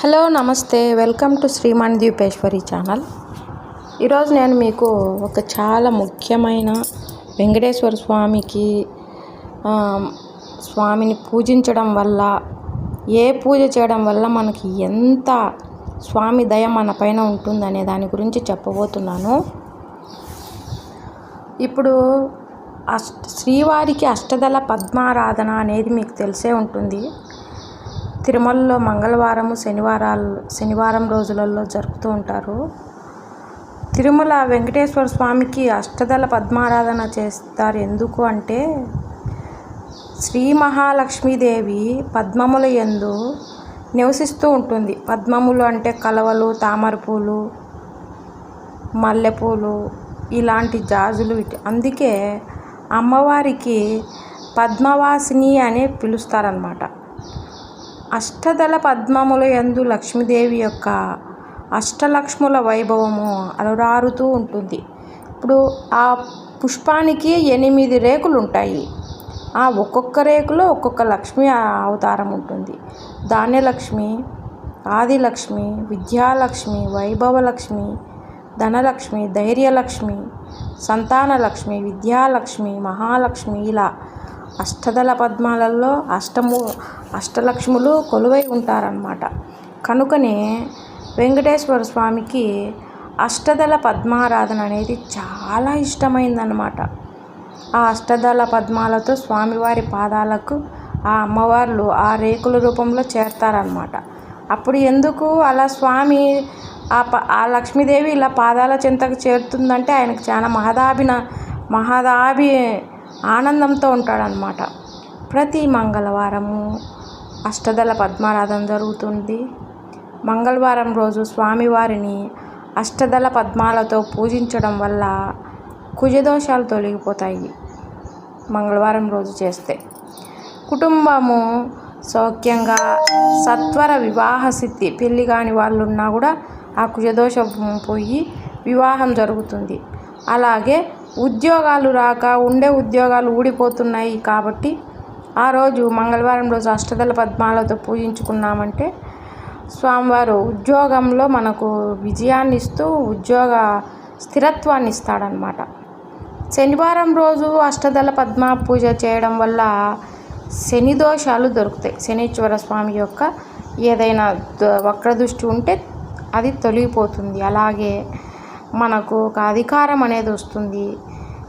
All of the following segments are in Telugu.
హలో నమస్తే. Welcome to Shriman Deepeshwari channel. ఈరోజు నేను మీకు ఒక చాలా ముఖ్యమైన వెంకటేశ్వర స్వామికి స్వామిని పూజించడం వల్ల ఏ పూజ చేయడం వల్ల మనకి ఎంత స్వామి దయ మన పైన ఉంటుందనే దాని గురించి చెప్పబోతున్నాను. ఇప్పుడు అష్ట శ్రీవారికి అష్టదళ పద్మారాధన అనేది మీకు తెలిసే ఉంటుంది. తిరుమలలో మంగళవారము శనివారాలు శనివారం రోజులలో జరుపుతూ ఉంటారు. తిరుమల వెంకటేశ్వర స్వామికి అష్టదళ పద్మారాధన చేస్తారు. ఎందుకు అంటే శ్రీ మహాలక్ష్మీదేవి పద్మముల యందు నివసిస్తూ ఉంటుంది. పద్మములు అంటే కలవలు తామరపూలు మల్లెపూలు ఇలాంటి జాజులు అందుకే అమ్మవారికి పద్మవాసిని అనే పిలుస్తారనమాట అష్టదళ పద్మముల యందు లక్ష్మీదేవి యొక్క అష్టలక్ష్ముల వైభవము అలరారుతూ ఉంటుంది. ఇప్పుడు ఆ పుష్పానికి ఎనిమిది రేకులు ఉంటాయి ఆ ఒక్కొక్క రేకులో ఒక్కొక్క లక్ష్మి అవతారం ఉంటుంది. ధాన్యలక్ష్మి ఆదిలక్ష్మి విద్యాలక్ష్మి వైభవలక్ష్మి ధనలక్ష్మి ధైర్యలక్ష్మి సంతానలక్ష్మి విద్యాలక్ష్మి మహాలక్ష్మి ఇలా అష్టదళ పద్మాలలో అష్టము అష్టలక్ష్ములు కొలువై ఉంటారన్నమాట. కనుకనే వెంకటేశ్వర స్వామికి అష్టదళ పద్మారాధన అనేది చాలా ఇష్టమైందన్నమాట. ఆ అష్టదళ పద్మాలతో స్వామివారి పాదాలకు ఆ అమ్మవార్లు ఆ రేకుల రూపంలో చేరతారనమాట అప్పుడు ఎందుకు అలా స్వామి ఆ ప ఆ లక్ష్మీదేవి ఇలా పాదాల చింతకు చేరుతుందంటే ఆయనకు చాలా మహదాభిన మహదాభి ఆనందంతో ఉంటాడనమాట ప్రతి మంగళవారము అష్టదళ పద్మారాధన జరుగుతుంది. మంగళవారం రోజు స్వామివారిని అష్టదళ పద్మాలతో పూజించడం వల్ల కుజదోషాలు తొలగిపోతాయి మంగళవారం రోజు చేస్తే. కుటుంబము సౌఖ్యంగా సత్వర వివాహ స్థితి పెళ్ళి కాని వాళ్ళు ఉన్నా కూడా ఆ కుజదోషం పోయి వివాహం జరుగుతుంది. అలాగే ఉద్యోగాలు రాక ఉండే ఉద్యోగాలు ఊడిపోతున్నాయి కాబట్టి ఆ రోజు మంగళవారం రోజు అష్టదళ పద్మాలతో పూజించుకున్నామంటే స్వామివారు ఉద్యోగంలో మనకు విజయాన్ని ఇస్తూ ఉద్యోగ స్థిరత్వాన్ని ఇస్తాడనమాట శనివారం రోజు అష్టదళ పద్మ పూజ చేయడం వల్ల శని దోషాలు దొరుకుతాయి. శనీశ్వర స్వామి యొక్క ఏదైనా ద- దృష్టి ఉంటే అది తొలగిపోతుంది. అలాగే మనకు ఒక అధికారం అనేది వస్తుంది.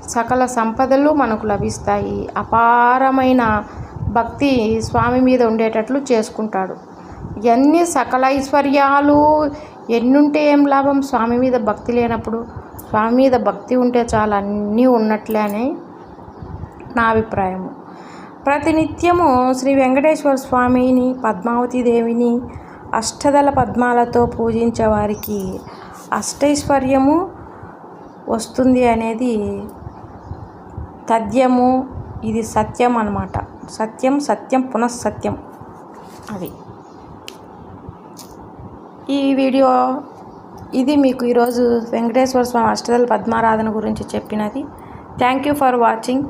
సకల సంపదలు మనకు లభిస్తాయి. అపారమైన భక్తి స్వామి మీద ఉండేటట్లు చేసుకుంటాడు. ఎన్ని సకల ఐశ్వర్యాలు ఎన్నుంటే ఏం లాభం స్వామి మీద భక్తి లేనప్పుడు? స్వామి మీద భక్తి ఉంటే చాలా అన్నీ ఉన్నట్లే అని నా అభిప్రాయము ప్రతినిత్యము శ్రీ వెంకటేశ్వర స్వామిని పద్మావతి దేవిని అష్టదళ పద్మాలతో పూజించే వారికి అష్టైశ్వర్యము వస్తుంది అనేది తథ్యము ఇది సత్యం అన్నమాట. సత్యం సత్యం పునఃసత్యం అది. ఈ వీడియో ఇది మీకు ఈరోజు వెంకటేశ్వర స్వామి అష్టదల పద్మారాధన గురించి చెప్పినది. Thank you for watching